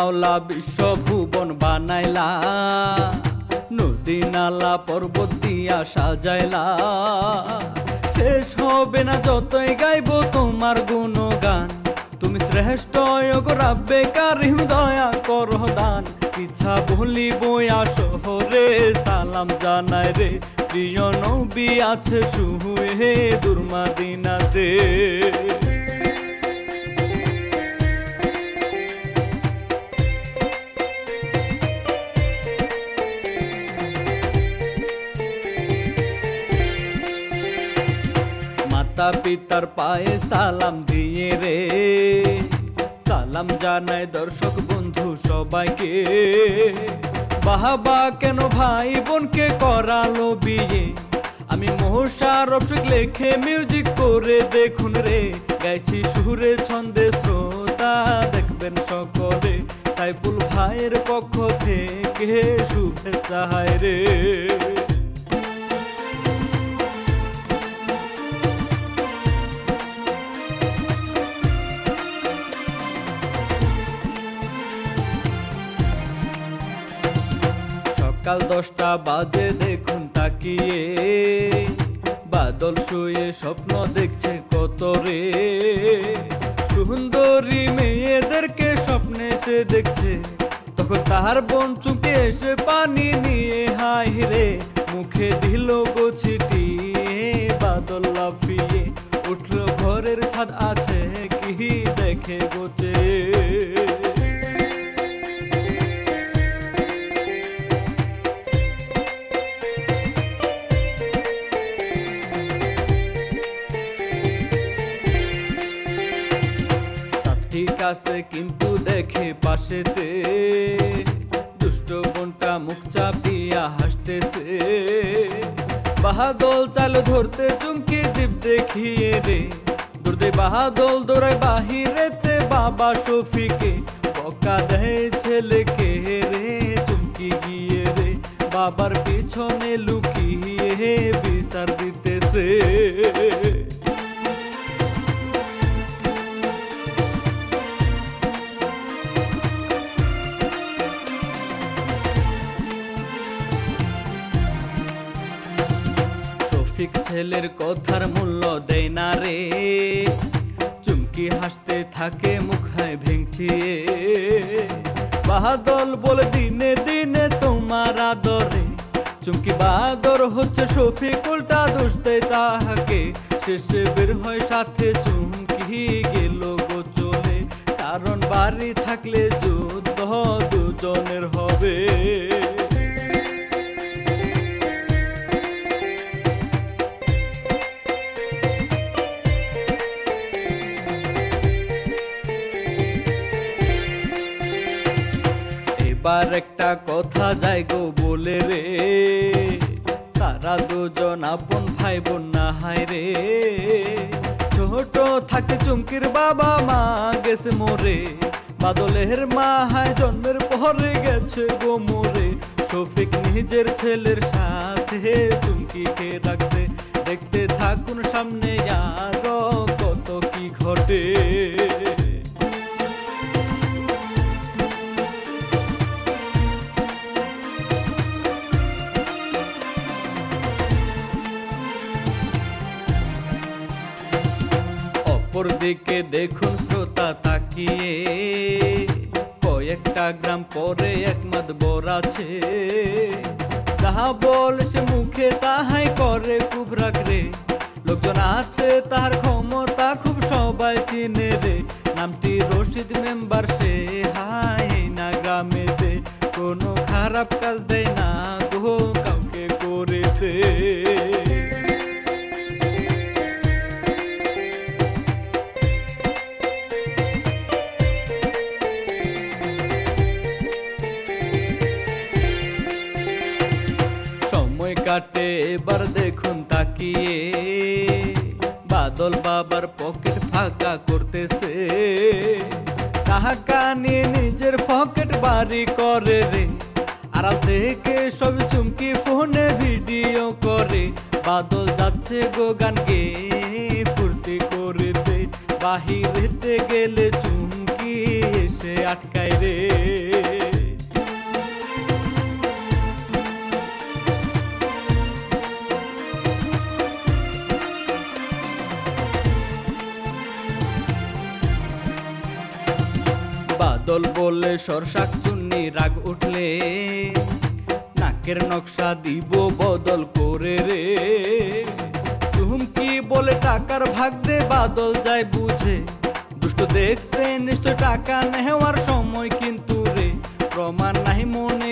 মাওলা বিশ্ব ভুবন বানাইলা। নদী নালা পর্বত দিয়া সাজাইলা শেষ হবে না যতই গাইব তোমার গুণগান। তুমি শ্রেষ্ঠ রাব্বে কারিম দয়া করো দান। ইচ্ছা ভুলিব শহরে সালাম জানাই রে। প্রিয় নবী আছে শুয়ে দুর্মাদিনাতে পিতার পায়ে সালাম দিয়ে রে। সালাম জানায় দর্শক বন্ধু সবাইকে। বাহাবা কেন ভাই বোনকে করালো বিয়ে? আমি মোশারফ লেখে মিউজিক করে দেখুন রে। গাইছি সুরে ছন্দে শ্রোতা দেখবেন সকলে। সাইফুল ভাইয়ের পক্ষ থেকে শুভেচ্ছা, হায় রে। বাজে দেখুন তাকিয়ে। বাদল শুয়ে স্বপ্ন দেখছে কত রে। সুন্দরী মেয়েদেরকে স্বপ্নে সে দেখছে। তখন তাহার বোন চুকে এসে পানি বাহাদল দৌড়ায় বাহিরেতে বাবা শফিকে বকা দেয় ছেলেকে রে, চুমকি গিয়ে রে বাবার পিছনে লুকিয়ে বিচার দিতেছে। শফিক ছেলের কথার মূল্য দেয় না রে। চুমকি হাসতে থাকে মুখায় ভেঙচিয়ে বাহাদল বলে দিনে দিনে তোমার আদরে। চুমকি বাহাদর হচ্ছে শফিক উল্টা দোষ দেয় তাহাকে। শেষে বের হয় সাথে চুমকি গেল গো চলে কারণ বাড়ি থাকলে যুদ্ধ দুজনের হবে। অপরদিকে দেখুন শ্রোতা তাকিয়ে। কয়েকটা গ্রাম পরে একমত বর আছে। তাহা বল সে মুখে, তাহাই করে কুবরাক রে লোকজন আছে তার বাদল বলে সরসাক চুন্নি রাগ উঠলে। নাকের নকশা দিব বদল করে রে। কি বলে টাকার ভাগ দে বাদল যায় বুঝে। দুষ্ট দেখছে নিশ্চয় টাকা নেওয়ার সময় কিন্তু রে। প্রমাণ নাই মনে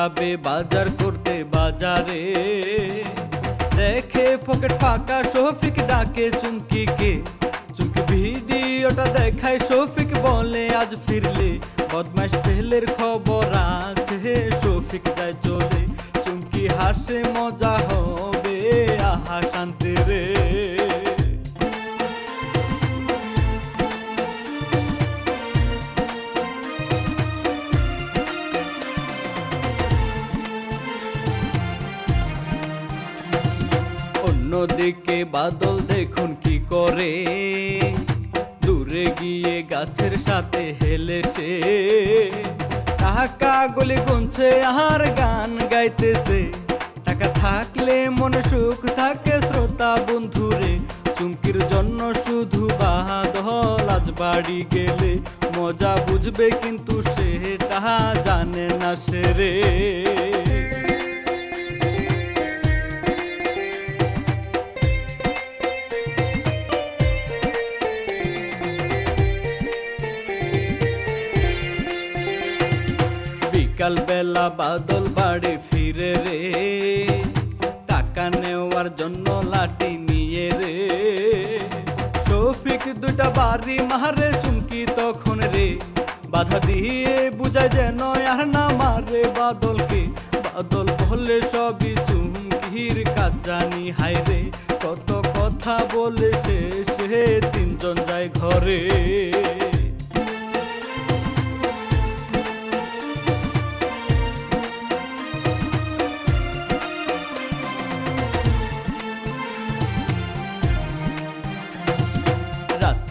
যাবে বাজার করতে বাজারে দেখে পকেট ফাঁকা বাদল দেখুন কি করে। দূরে গিয়ে গাছের সাথে হেলে সে। টাকা গলি গুনছে আর গান গাইতেছে। টাকা থাকলে মনে সুখ থাকে শ্রোতা বন্ধুরে। চুমকির জন্য শুধু বাদল আজ বাড়ি গেলে। মজা বুঝবে কিন্তু সে, তাহা জানে না সে রে। বিকাল বেলা বাদল বাড়ি ফিরে রে। টাকা নেওয়ার জন্য লাঠি নিয়ে রে। শফিক দুটা বাড়ি মারে, চুমকি তখন রে। বাধা দিয়ে বুঝায় যেন আর না মারে বাদলকে। বাদল বলে সবই চুমকির কাজ জানি হায় রে। কত কথা বলে সে সে তিনজন যায় ঘরে।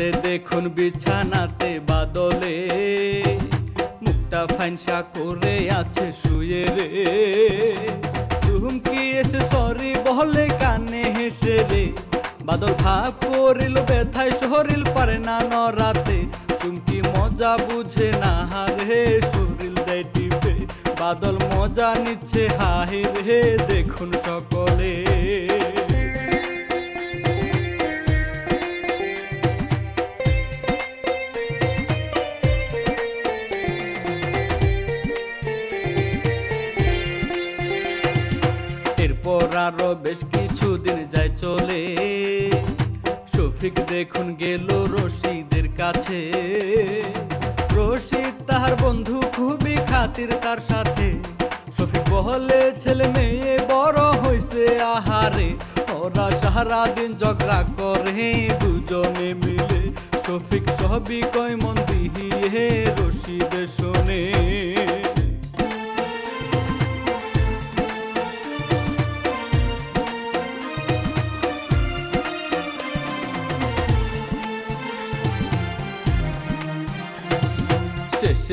রাতে দেখুন বিছানাতে বাদলে। মুখটা ফাইনসা করে আছে শুয়ে রে। চুমকি এসে সরি বলে, কানে হেসে রে। বাদল ভাব করিল, ব্যথায় শরীর পারে না নরাতে চুমকি মজা বুঝে না রে শরীর দেয় টিপে। বাদল মজা নিচ্ছে হাই রে দেখুন সকলে।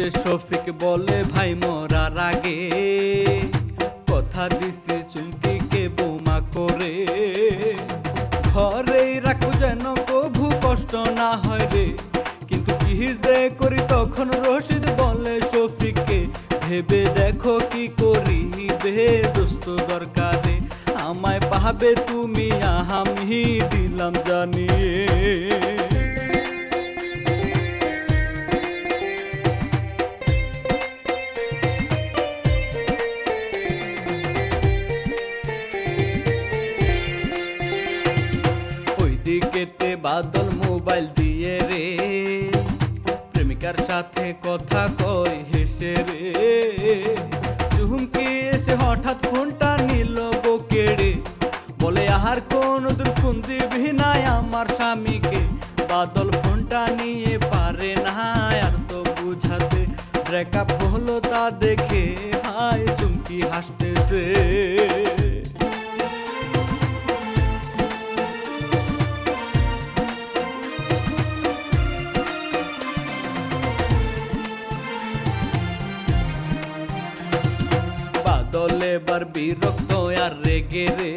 শফিক বলে, ভাই, মরার আগে কথা দিছে চুমকিকে বোমা করে। ঘরেই রাখো যেন কভু কষ্ট না হয় রে। কিন্তু কি যে করি তখন রশিদ বলে শফিককে, ভেবে দেখো কি করি বে দোস্ত দরকারে। আমায় পাবে তুমি বাদল মোবাইল রক্ত আর রেগে রে।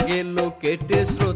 গেল কেটে স্রোত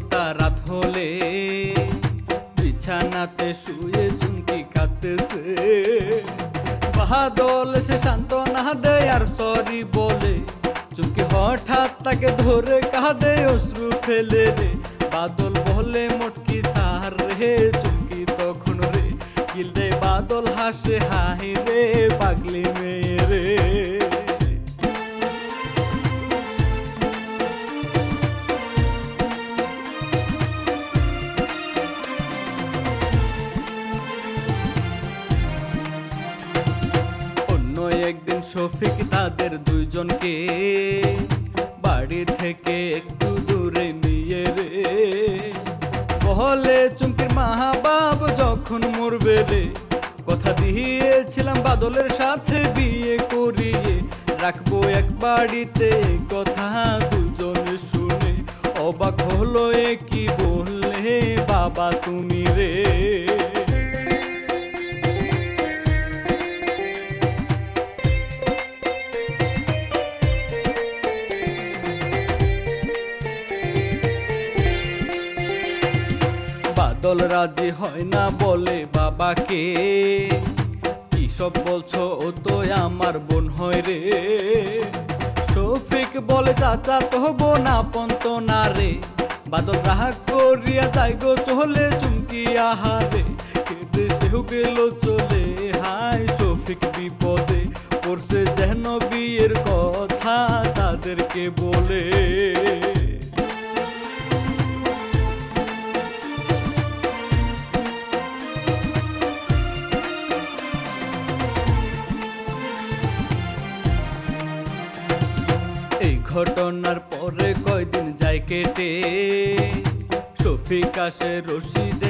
দল রাজি হয় না বলে বাবাকে। কি সব বলছো ও তো আমার বোন হয় রে। শফিক বলে, চাচা তো বোন আপন তো না রে। বাদল তাহা করিয়া তাই গো চলে চুমকি আহারে। কেটে সেহু গেল চলে, হায় শফিক বিপদে। আকাশে রশিদে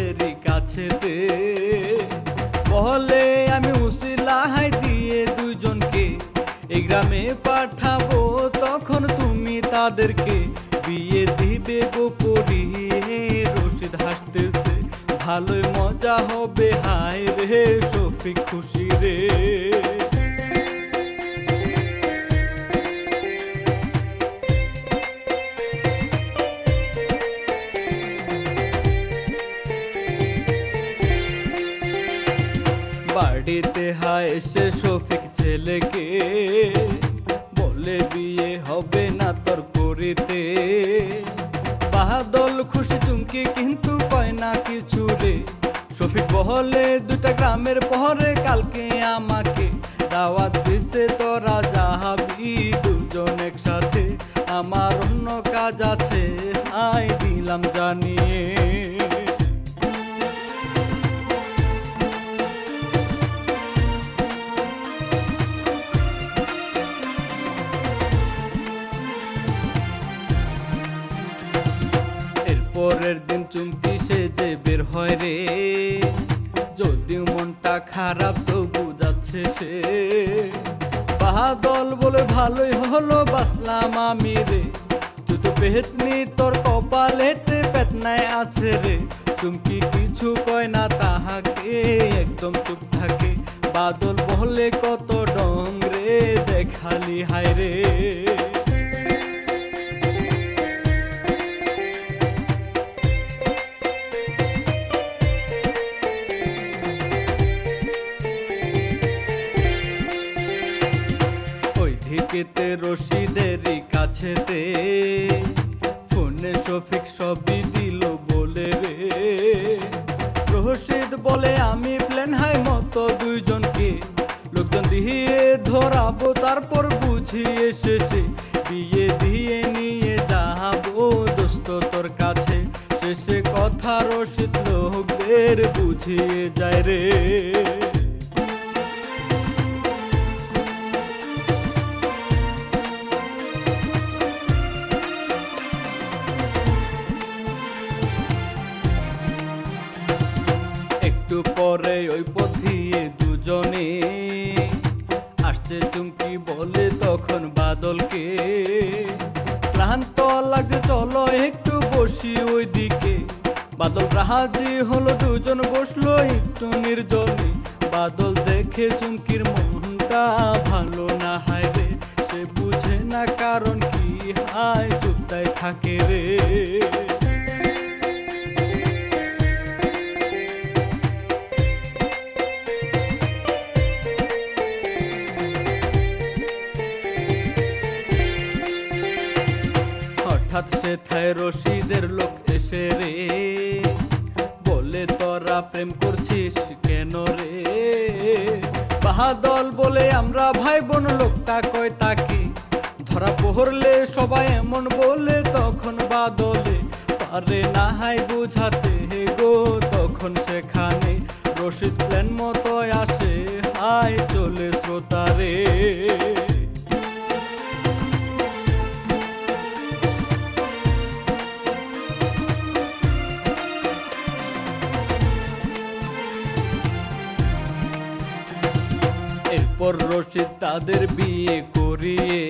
এরপর রশিদ তাদের বিয়ে করিয়ে।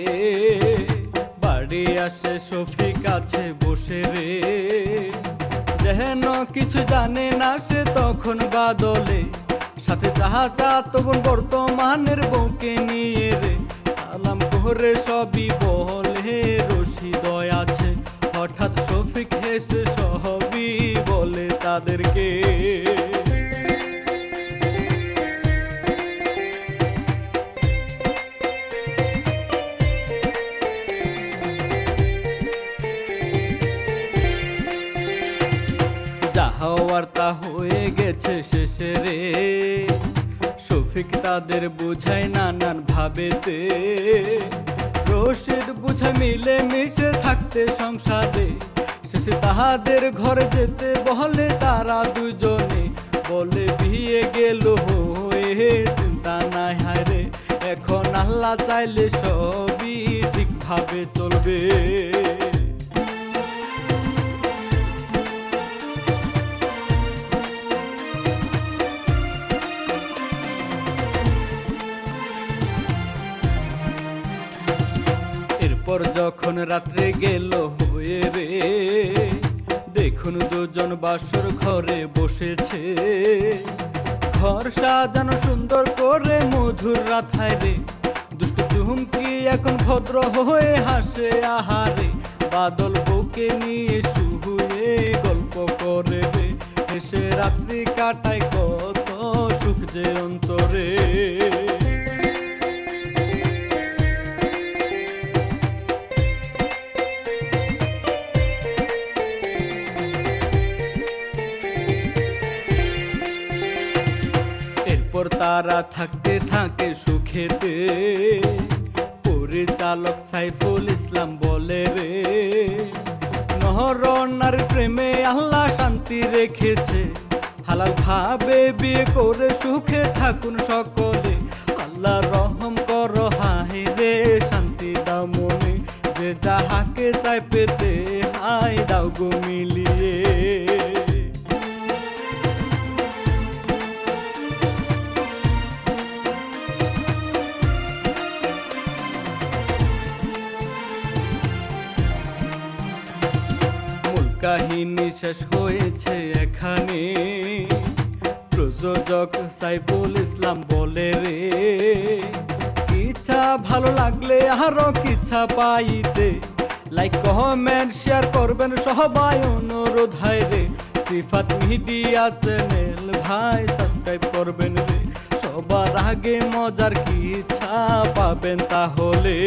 বাড়ি আসে সফি কাছে বসে রে। যেন কিছু জানে না সে তখন বাদলে। সাথে যাহা চা তখন বর্তমানের বউকে নিয়ে রে। সালাম করে সবই বলে তাদের বুঝায় নানান ভাবেতে। রশিদ বুঝায় মিলে মিশে থাকতে সংসারে। শেষে তাহাদের ঘরে যেতে বলে তারা দুজনে। বলে বিয়ে গেল হয়ে, চিন্তা নাই হারে এখন আল্লাহ চাইলে সবই ঠিকভাবে চলবে। রাত্রে গেল হয়ে রে। দেখুন দুজন বাসর ঘরে বসেছে। ঘর সাজানো সুন্দর করে মধুর রাথায় রে। দুষ্ট চুমকি এখন ভদ্র হয়ে হাসে আহারে। বাদল বউকে নিয়ে শুয়ে গল্প করে রে। হেসে রাত্রি কাটায় কত সুখ যে অন্তরে। তারা থাকতে থাকে সুখেতে। পরিচালক সাইফুল ইসলাম বলে রে নহরনার প্রেমে আল্লাহ শান্তি রেখেছে। হালাল ভাবে বিয়ে করে সুখে থাকুন সকলে আল্লাহ রহম কাহিনী শেষ হয়েছে এখানে। প্রযোজক সাইফুল ইসলাম বলে রে, ইচ্ছা ভালো লাগলে আরও কিচ্ছা পাইতে। লাইক কমেন্ট শেয়ার করবেন সবাই অনুরোধ, হায় রে। সিফাত মিডিয়া চ্যানেল ভাই সাবস্ক্রাইব করবেন রে। সবার আগে মজার কি ইচ্ছা পাবেন তাহলে।